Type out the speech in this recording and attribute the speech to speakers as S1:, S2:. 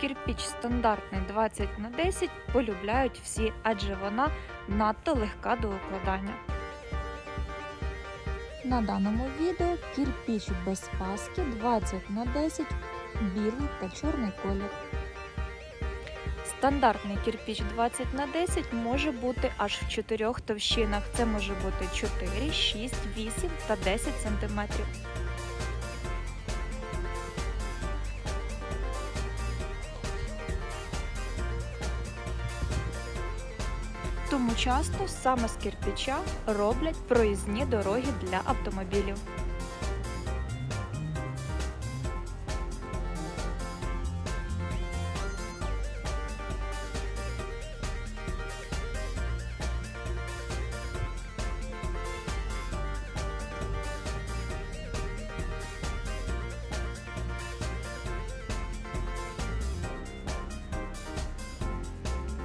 S1: Кірпіч стандартний 20 на 10 полюбляють всі, адже вона надто легка до укладання.
S2: На даному відео кірпіч без паски 20 на 10 білий та чорний колір.
S1: Стандартний кірпіч 20 на 10 може бути аж в чотирьох товщинах. Це може бути 4, 6, 8 та 10 см. Тому часто саме з кирпича роблять проїзні дороги для автомобілів.